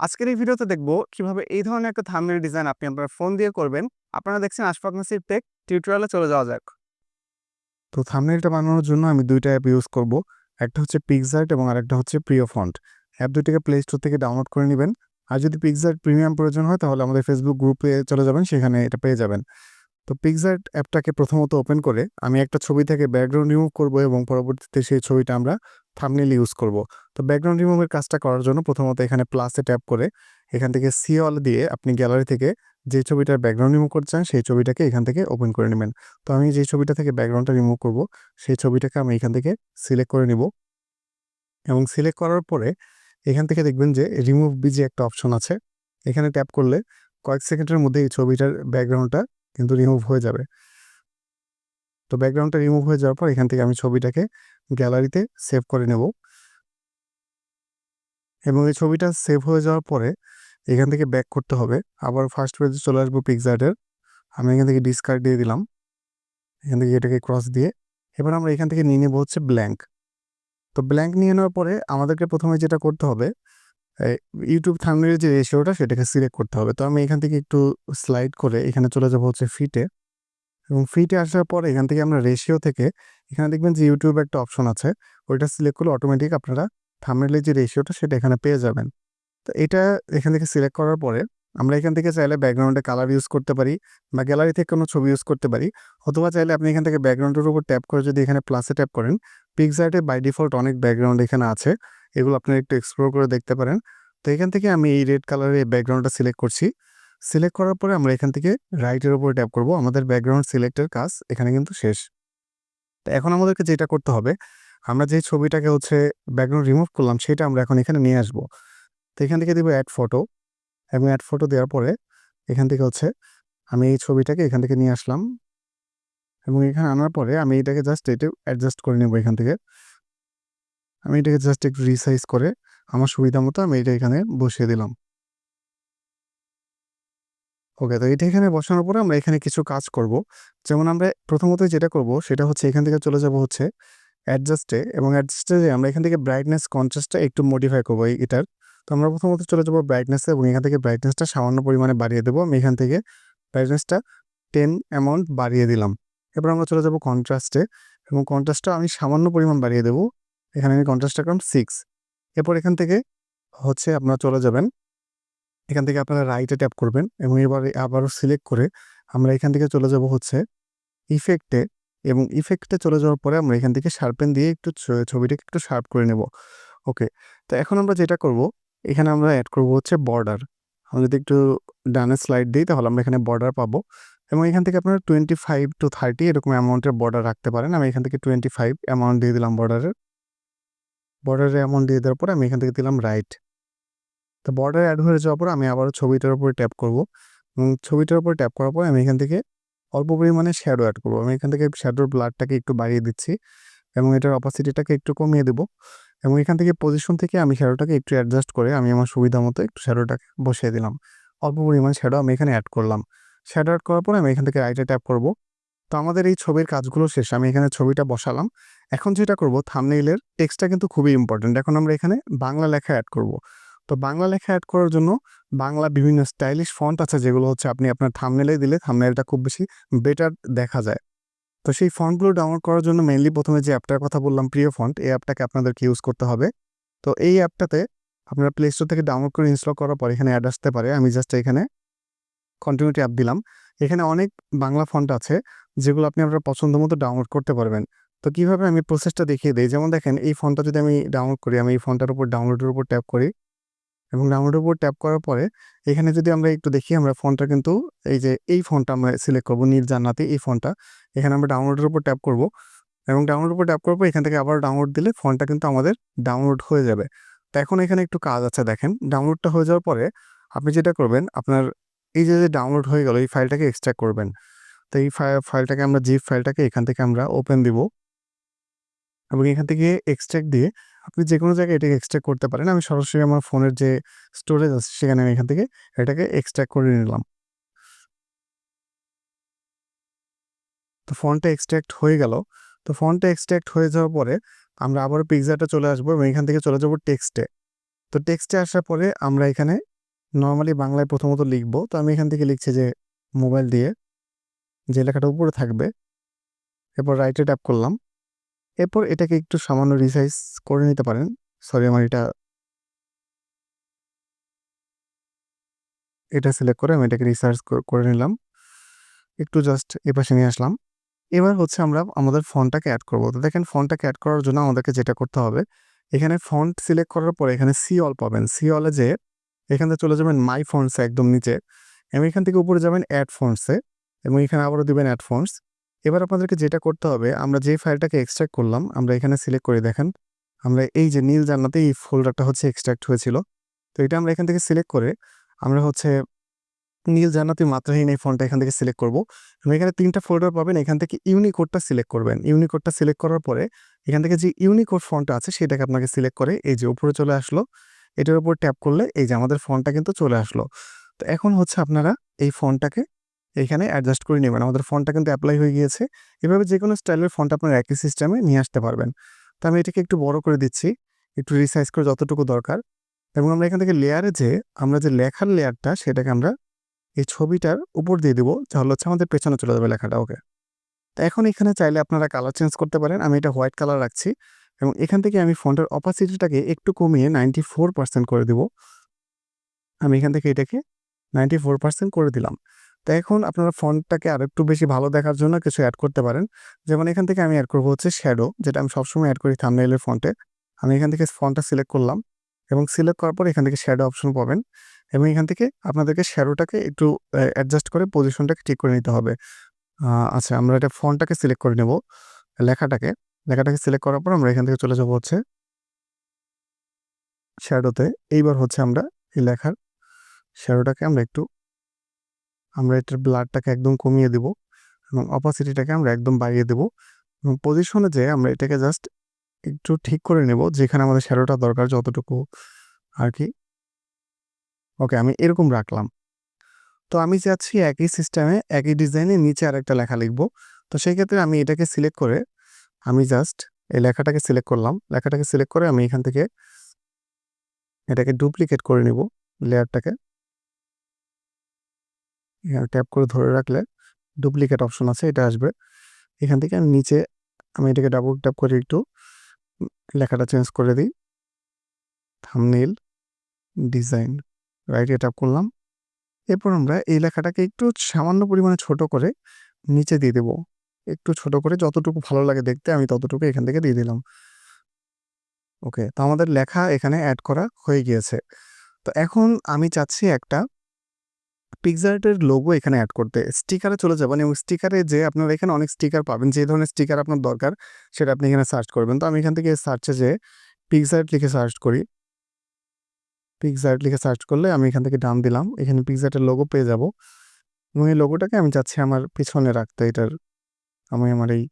আজকের এই ভিডিওতে দেখব কীভাবে এই ধরনের একটা থামনেল ডিজাইন আপনি আপনার ফোন দিয়ে করবেন। আপনারা দেখছেন আশফাক নাসির টেক টিউটোরিয়ালে চলে যাওয়া যাক। তো থামনেলটা বানানোর জন্য আমি দুইটা অ্যাপ ইউজ করব, একটা হচ্ছে পিকজার্ট এবং আরেকটা হচ্ছে প্রিয় ফন্ট অ্যাপ দুইটাকে প্লে স্টোর থেকে ডাউনলোড করে নেবেন। আর যদি পিকজার্ট প্রিমিয়াম প্রয়োজন হয় তাহলে আমাদের ফেসবুক গ্রুপে চলে যাবেন, সেখানে এটা পেয়ে যাবেন। তো পিকজার্ট অ্যাপটাকে প্রথমত ওপেন করে আমি একটা ছবি থেকে ব্যাকগ্রাউন্ড রিমুভ করব এবং পরবর্তীতে সেই ছবিটা আমরা থাম্বনেল ইউজ করব। তো ব্যাকগ্রাউন্ড রিমুভের কাজটা করার জন্য প্রথমত এখানে প্লাসে ট্যাপ করে এখান থেকে সি অল দিয়ে আপনি গ্যালারি থেকে যে ছবিটার ব্যাকগ্রাউন্ড রিমুভ করতে চান সেই ছবিটাকে এখান থেকে ওপেন করে নেবেন। তো আমি যে ছবিটা থেকে ব্যাকগ্রাউন্ডটা রিমুভ করব সেই ছবিটাকে আমি এখান থেকে সিলেক্ট করে নিব। এবং সিলেক্ট করার পরে এখান থেকে দেখবেন যে রিমুভ বিজি একটা অপশন আছে এখানে ট্যাপ করলে কয়েক সেকেন্ডের মধ্যে এই ছবিটার ব্যাকগ্রাউন্ডটা কিন্তু রিমুভ হয়ে যাবে। তো ব্যাকগ্রাউন্ডটা রিমুভ হয়ে যাওয়ার পর এখান থেকে আমি ছবিটাকে গ্যালারিতে সেভ করে নেব। এবং এই ছবিটা সেভ হয়ে যাওয়ার পরে এখান থেকে ব্যাক করতে হবে। আবার ফার্স্ট পেজে চলে আসব পিকজার্টের আমি এখান থেকে ডিসকার্ড দিয়ে দিলাম। এখান থেকে এটাকে ক্রস দিয়ে। এবার আমরা এখান থেকে নিয়ে নেব হচ্ছে ব্ল্যাঙ্ক তো ব্ল্যাঙ্ক নিয়ে নেওয়ার পরে আমাদেরকে প্রথমে যেটা করতে হবে ইউটিউব থামনেলের যে রেশিওটা সেটাকে সিলেক্ট করতে হবে। তো আমি এখান থেকে একটু স্লাইড করে এখানে চলে যাব হচ্ছে ফিটে এবং ফিটে আসার পর এখান থেকে আমরা রেশিও থেকে এখানে দেখবেন যে ইউটিউব একটা অপশন আছে, ওইটা সিলেক্ট করলে অটোমেটিক আপনারা থামনেলের যে রেশিওটা সেটা এখানে পেয়ে যাবেন। তো এটা এখান থেকে সিলেক্ট করার পরে আমরা এখান থেকে চাইলে ব্যাকগ্রাউন্ডে কালার ইউজ করতে পারি বা গ্যালারি থেকে কোনো ছবি ইউজ করতে পারি। অথবা চাইলে আপনি এখান থেকে ব্যাকগ্রাউন্ডের উপর ট্যাপ করে যদি এখানে প্লাসে ট্যাপ করেন পিকজার্টে বাই ডিফল্ট অনেক ব্যাকগ্রাউন্ড এখানে আছে। এগুলো আপনারা একটু এক্সপ্লোর করে দেখতে পারেন। তো এখান থেকে আমি এই রেড কালারের এই ব্যাকগ্রাউন্ডটা সিলেক্ট করছি। সিলেক্ট করার পরে আমরা এখান থেকে রাইটের উপরে ট্যাপ করব। আমাদের ব্যাকগ্রাউন্ড সিলেক্টের কাজ এখানে কিন্তু শেষ। তো এখন আমাদেরকে যেটা করতে হবে, আমরা যে ছবিটাকে হচ্ছে ব্যাকগ্রাউন্ড রিমুভ করলাম সেটা আমরা এখন এখানে নিয়ে আসব। তো এখান থেকে দিব অ্যাড ফটো এবং অ্যাড ফটো দেওয়ার পরে এখান থেকে হচ্ছে আমি এই ছবিটাকে এখান থেকে নিয়ে আসলাম। এবং এখানে আনার পরে আমি এটাকে জাস্ট এটা অ্যাডজাস্ট করে নেব এখান থেকে। আমি এটাকে জাস্ট একটু রিসাইজ করে আমার সুবিধা মতো আমি এটা এখানে বসিয়ে দিলাম। ওকে তো এটা এখানে বসানোর পরে আমরা এখানে কিছু কাজ করব। যেমন আমরা প্রথমত যেটা করব, সেটা হচ্ছে এখান থেকে চলে যাব হচ্ছে অ্যাডজাস্টে এবং অ্যাডজাস্টে যে আমরা এখান থেকে ব্রাইটনেস কন্ট্রাস্টটা একটু মডিফাই করব এটার। তো আমরা প্রথমত চলে যাব ব্রাইটনেসে এবং এখান থেকে ব্রাইটনেসটা সামান্য পরিমাণে বাড়িয়ে দেবো। আমি এখান থেকে ব্রাইটনেসটা টেন অ্যামাউন্ট বাড়িয়ে দিলাম। এবার আমরা চলে যাব কন্ট্রাস্টে এবং কন্ট্রাস্টটা আমি সামান্য পরিমাণ বাড়িয়ে দেবো। এখানে আমি কন্ট্রাস্টটা করলাম সিক্স এরপর এখান থেকে হচ্ছে আপনারা চলে যাবেন। এখান থেকে আপনারা রাইটে ট্যাপ করবেন এবং এবার আবারও সিলেক্ট করে আমরা এখান থেকে চলে যাব হচ্ছে ইফেক্টে এবং ইফেক্টে চলে যাওয়ার পরে আমরা এখান থেকে শার্পেন দিয়ে একটু ছবিটাকে একটু শার্প করে নেব। ওকে তো এখন আমরা যেটা করব, এখানে আমরা অ্যাড করব হচ্ছে বর্ডার আমরা যদি একটু ডানে স্লাইড দিই তাহলে আমরা এখানে বর্ডার পাবো এবং এখান থেকে আপনারা টোয়েন্টি ফাইভ টু থার্টি এরকম অ্যামাউন্টের বর্ডার রাখতে পারেন। আমি এখান থেকে টোয়েন্টি ফাইভ অ্যামাউন্ট দিয়ে দিলাম বর্ডারের বর্ডারের অ্যামাউন্ট দিয়ে দেওয়ার পরে আমি এখান থেকে দিলাম রাইট তো বর্ডার অ্যাড হয়ে যাওয়ার পর আমি আবারও ছবিটার উপরে ট্যাপ করব। এবং ছবিটার উপর ট্যাপ করার পর আমি এখান থেকে অল্প পরিমাণে শ্যাডো অ্যাড করব। আমি এখান থেকে শ্যাডোর ব্লাডটাকে একটু বাড়িয়ে দিচ্ছি এবং এটার অপাসিটিটাকে একটু কমিয়ে দেবো এবং এখান থেকে পজিশন থেকে আমি শ্যাডোটাকে একটু অ্যাডজাস্ট করে আমি আমার সুবিধা মতো একটু শ্যাডোটাকে বসিয়ে দিলাম। অল্প পরিমাণ শ্যাডো আমি এখানে অ্যাড করলাম। শ্যাডো অ্যাড করার পরে আমি এখান থেকে রাইটে ট্যাপ করব। তো আমাদের এই ছবির কাজগুলো শেষ, আমি এখানে ছবিটা বসালাম। এখন যেটা করব থামনেইলের টেক্সটটা কিন্তু খুবই ইম্পর্টেন্ট এখন আমরা এখানে বাংলা লেখা অ্যাড করব। তো বাংলা লেখা অ্যাড করার জন্য বাংলা বিভিন্ন স্টাইলিশ ফন্ট আছে, যেগুলো হচ্ছে আপনি আপনার থামনেলে দিলে থামনেলটা খুব বেশি বেটার দেখা যায়। তো সেই ফন্টগুলো ডাউনলোড করার জন্য মেনলি প্রথমে যে অ্যাপটার কথা বললাম প্রিয় ফন্ট এই অ্যাপটাকে আপনাদেরকে ইউজ করতে হবে। তো এই অ্যাপটাতে আপনারা প্লে স্টোর থেকে ডাউনলোড করে ইনস্টল করার পর এখানে অ্যাড আসতে পারে। আমি জাস্ট এখানে কন্টিনিউটি অ্যাপ দিলাম। এখানে অনেক বাংলা ফন্ট আছে। যেগুলো আপনি আপনার পছন্দ মতো ডাউনলোড করতে পারবেন। তো কীভাবে আমি প্রসেসটা দেখিয়ে দিই? যেমন দেখেন, এই ফোনটা যদি আমি ডাউনলোড করি, আমি এই ফোনটার উপর ডাউনলোডের উপর ট্যাপ করি এবং ডাউনলোডের উপর ট্যাপ করার পরে এখানে যদি আমরা একটু দেখি, আমরা ফোনটা কিন্তু এই যে, এই ফোনটা আমরা সিলেক্ট করব, নীল জান্নাতি এই ফোনটা এখানে আমরা ডাউনলোডের উপর ট্যাপ করব এবং ডাউনলোডের উপর ট্যাপ করব এখান থেকে আবার ডাউনলোড দিলে ফোনটা কিন্তু আমাদের ডাউনলোড হয়ে যাবে। তো এখন এখানে একটু কাজ আছে, দেখেন। ডাউনলোডটা হয়ে যাওয়ার পরে আপনি যেটা করবেন, আপনার এই যে ডাউনলোড হয়ে গেল, এই ফাইলটাকে এক্সট্রাক্ট করবেন। তো এই ফাইলটাকে আমরা জিপ ফাইলটাকে এখান থেকে আমরা ওপেন দিব। এবং এখান থেকে এক্সট্রাক্ট দিয়ে আপনি যে কোনো জায়গায় এটাকে এক্সট্রাক্ট করতে পারেন। আমি সরাসরি আমার ফোনের যে স্টোরেজ আছে সেখানে আমি এখান থেকে এটাকে এক্সট্রাক্ট করে নিলাম। তো ফোনটা এক্সট্রাক্ট হয়ে গেল। তো ফোনটা এক্সট্রাক্ট হয়ে যাওয়ার পরে আমরা আবার পিকজাটা চলে আসব এবং এখান থেকে চলে যাব টেক্সটে তো টেক্সটে আসার পরে আমরা এখানে নর্মালি বাংলায় প্রথমত লিখব। তো আমি এখান থেকে লিখছি যে মোবাইল দিয়ে যে লেখাটা উপরে থাকবে, এরপর রাইটে ট্যাপ করলাম। এরপর এটাকে একটু সামান্য রিসাইজ করে নিতে পারেন। সরি আমার এটা এটা সিলেক্ট করে আমি এটাকে রিসার্চ করে নিলাম। একটু জাস্ট এপাশে নিয়ে আসলাম। এবার হচ্ছে আমরা আমাদের ফন্টটাকে অ্যাড করব। তো দেখেন ফন্টটাকে অ্যাড করার জন্য আমাদেরকে যেটা করতে হবে, এখানে ফন্ট সিলেক্ট করার পরে এখানে সি অল পাবেন। সি অলে যে এখান থেকে চলে যাবেন মাই ফন্টসে একদম নিচে। এবং এখান থেকে উপরে যাবেন অ্যাড ফন্টসে এবং এখানে আবারও দিবেন অ্যাড ফন্টস এবার আপনাদেরকে যেটা করতে হবে, আমরা যে ফাইলটাকে এক্সট্রাক্ট করলাম, আমরা এখানে সিলেক্ট করে দেখেন, আমরা এই যে নীল জান্নাতে এই ফোল্ডারটা হচ্ছে এক্সট্রাক্ট হয়েছিল। তো এটা আমরা এখান থেকে সিলেক্ট করে, আমরা হচ্ছে নীল জান্নাতি মাত্রাহীন এই ফোনটা এখান থেকে সিলেক্ট করব। এবং এখানে তিনটা ফোল্ডার পাবেন, এখান থেকে ইউনিকোডটা সিলেক্ট করবেন। ইউনিকোডটা সিলেক্ট করার পরে, এখান থেকে যে ইউনিকোড ফোনটা আছে, সেটাকে আপনাকে সিলেক্ট করে এই যে উপরে চলে আসলো, এটার উপর ট্যাপ করলে এই যে আমাদের ফোনটা কিন্তু চলে আসলো। তো এখন হচ্ছে আপনারা এই ফোনটাকে এইখানে অ্যাডজাস্ট করে নেবেন। আমাদের ফোনটা কিন্তু অ্যাপ্লাই হয়ে গিয়েছে। এভাবে যে কোনো স্টাইলের ফোনটা আপনার একই সিস্টেমে নিয়ে আসতে পারবেন। তো আমি এটাকে একটু বড় করে দিচ্ছি। একটু রিসাইজ করে যতটুকু দরকার। এবং আমরা এখান থেকে লেয়ারে যে আমরা যে লেখার লেয়ারটা সেটাকে আমরা এই ছবিটার উপর দিয়ে দিব। তাহলে হচ্ছে আমাদের পেছনে চলে যাবে লেখাটা ওকে তো এখন এখানে চাইলে আপনারা কালার চেঞ্জ করতে পারেন। আমি এটা হোয়াইট কালার রাখছি। এবং এখান থেকে আমি ফোনটার অপাসিটিটাকে একটু কমিয়ে নাইনটি ফোর পার্সেন্ট করে দিব। আমি এখান থেকে এটাকে নাইনটি ফোর পার্সেন্ট করে দিলাম। তো এখন আপনারা ফন্টটাকে আর একটু বেশি ভালো দেখার জন্য কিছু অ্যাড করতে পারেন। যেমন এখান থেকে আমি অ্যাড করব হচ্ছে শ্যাডো যেটা আমি সবসময় অ্যাড করি থামনেইলের ফন্টে। আমি এখান থেকে ফন্টটা সিলেক্ট করলাম এবং সিলেক্ট করার পর এখান থেকে শ্যাডো অপশন পাবেন এবং এখান থেকে আপনাদেরকে শ্যাডোটাকে একটু অ্যাডজাস্ট করে পজিশনটাকে ঠিক করে নিতে হবে। আচ্ছা আমরা এটা ফন্টটাকে সিলেক্ট করে নেব লেখাটাকে। লেখাটাকে সিলেক্ট করার পর আমরা এখান থেকে চলে যাব হচ্ছে শ্যাডোতে এইবার হচ্ছে আমরা এই লেখার শ্যাডোটাকে আমরা একটু আমরা এটার ব্লাডটাকে একদম কমিয়ে দেব এবং অপাসিটিটাকে আমরা একদম বাড়িয়ে দেব। এবং পজিশনে যে আমরা এটাকে জাস্ট একটু ঠিক করে নেব, যেখানে আমাদের শ্যাডোটা দরকার যতটুকু আর কি। ওকে আমি এরকম রাখলাম। তো আমি চাচ্ছি একই সিস্টেমে একই ডিজাইনে নিচে আরেকটা লেখা লিখব। তো সেই ক্ষেত্রে আমি এটাকে সিলেক্ট করে আমি জাস্ট এই লেখাটাকে সিলেক্ট করলাম। লেখাটাকে সিলেক্ট করে আমি এখান থেকে এটাকে ডুপ্লিকেট করে নিব লেয়ারটাকে ট্যাপ করে ধরে রাখলে ডুপ্লিকেট অপশন আছে, এটা আসবে। এখান থেকে আমি নিচে, আমি এটাকে ডাবল ট্যাপ করে একটু লেখাটা চেঞ্জ করে দিই। থামনেল ডিজাইন রাইটে ট্যাপ করলাম। এরপর আমরা এই লেখাটাকে একটু সামান্য পরিমাণে ছোট করে নিচে দিয়ে দেবো। একটু ছোট করে যতটুকু ভালো লাগে দেখতে, আমি ততটুকু এখান থেকে দিয়ে দিলাম। ওকে তো আমাদের লেখা এখানে অ্যাড করা হয়ে গিয়েছে। তো এখন আমি চাচ্ছি একটা পিকজার্টের লোগো এখানে অ্যাড করতে স্টিকারে চলে যাবেন এবং স্টিকারে যে আপনারা এখানে অনেক স্টিকার পাবেন, যে ধরনের স্টিকার আপনার দরকার সেটা আপনি এখানে সার্চ করবেন। তো আমি এখান থেকে সার্চে যে পিকজার্ট লিখে সার্চ করি। পিকজার্ট লিখে সার্চ করলে আমি এখান থেকে ডান দিলাম, এখানে পিকজার্টের লোগো পেয়ে যাব এবং এই লোগোটাকে আমি চাচ্ছি আমার পিছনে রাখতে, এটার আমি আমার এই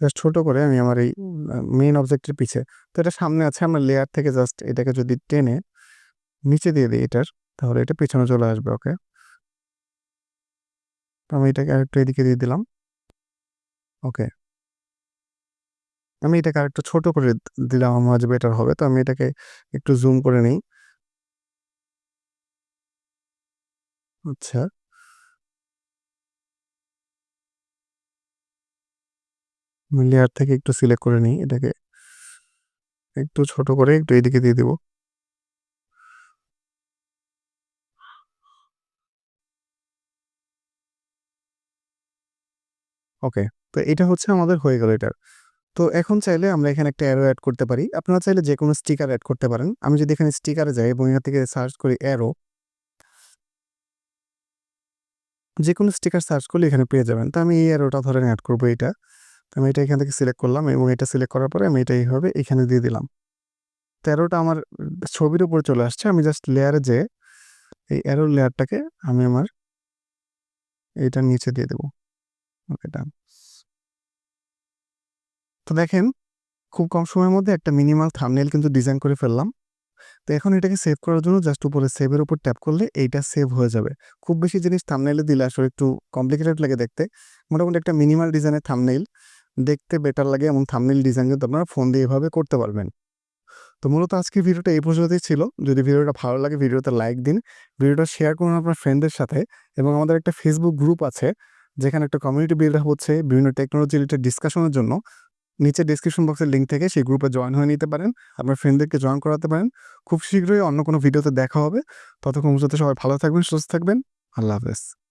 জাস্ট ছোট করে আমি আমার এই মেইন অবজেক্টের পিছে। তো এটা সামনে আছে, আমরা লেয়ার থেকে জাস্ট এটাকে যদি টেনে নিচে দিয়ে দিই এটার, তাহলে এটা পিছনে চলে আসবে ওকে আমি এটাকে আরেকটু এদিকে দিয়ে দিলাম। ওকে। আমি এটাকে আরেকটু ছোট করে দিলাম, আমার বেটার হবে। তো আমি এটাকে একটু জুম করে নিই। আচ্ছা। লেয়ার থেকে একটু সিলেক্ট করে নিই এটাকে। একটু ছোট করে একটু এদিকে দিয়ে দিব। ওকে, তো এটা হচ্ছে আমাদের হয়ে গেল এটার। তো এখন চাইলে আমরা এখানে একটা অ্যারো অ্যাড করতে পারি। আপনারা চাইলে যে কোনো স্টিকার অ্যাড করতে পারেন। আমি যদি এখানে স্টিকারে যাই এবং এখান থেকে সার্চ করি অ্যারো যে কোনো স্টিকার সার্চ করলে এখানে পেয়ে যাবেন। তো আমি এই অ্যারোটা ধরেন অ্যাড করব এটা। তো আমি এটা এখান থেকে সিলেক্ট করলাম এবং এটা সিলেক্ট করার পরে আমি এটা এইভাবে এখানে দিয়ে দিলাম। তো অ্যারোটা আমার ছবির উপরে চলে আসছে। আমি জাস্ট লেয়ারে যে এই অ্যারোর লেয়ারটাকে আমি আমার এইটা নিচে দিয়ে দেবো। ওকে ডান তো দেখেন, খুব কম সময়ের মধ্যে একটা মিনিমাল থামনেল কিন্তু ডিজাইন করে ফেললাম। তো এখন এটাকে সেভ করার জন্য জাস্ট উপরে সেভের উপর ট্যাপ করলে এইটা সেভ হয়ে যাবে। খুব বেশি জিনিস থামনেলে দিলে আসলে একটু কমপ্লিকেটেড লাগে দেখতে। মোটামুটি একটা মিনিমাল ডিজাইনের থামনেল দেখতে বেটার লাগে এমন থামনেল ডিজাইন কিন্তু আপনারা ফোন দিয়ে এভাবে করতে পারবেন। তো মূলত আজকে ভিডিওটা এই পর্যন্তই ছিল। যদি ভিডিওটা ভালো লাগে, ভিডিওতে লাইক দিন। ভিডিওটা শেয়ার করুন আপনার ফ্রেন্ডদের সাথে এবং আমাদের একটা ফেসবুক গ্রুপ আছে। যেখানে একটা কমিউনিটি বিল্ড হচ্ছে, বিভিন্ন টেকনোলজি রিলেটেড ডিসকাশনের জন্য, নিচে ডিসক্রিপশন বক্সের লিঙ্ক থেকে সেই গ্রুপে জয়েন হয়ে নিতে পারেন, আপনার ফ্রেন্ডদেরকে জয়েন করাতে পারেন। খুব শীঘ্রই অন্য কোনো ভিডিওতে দেখা হবে। ততক্ষণ সবাই ভালো থাকবেন, সুস্থ থাকবেন। আল্লাহ হাফেজ।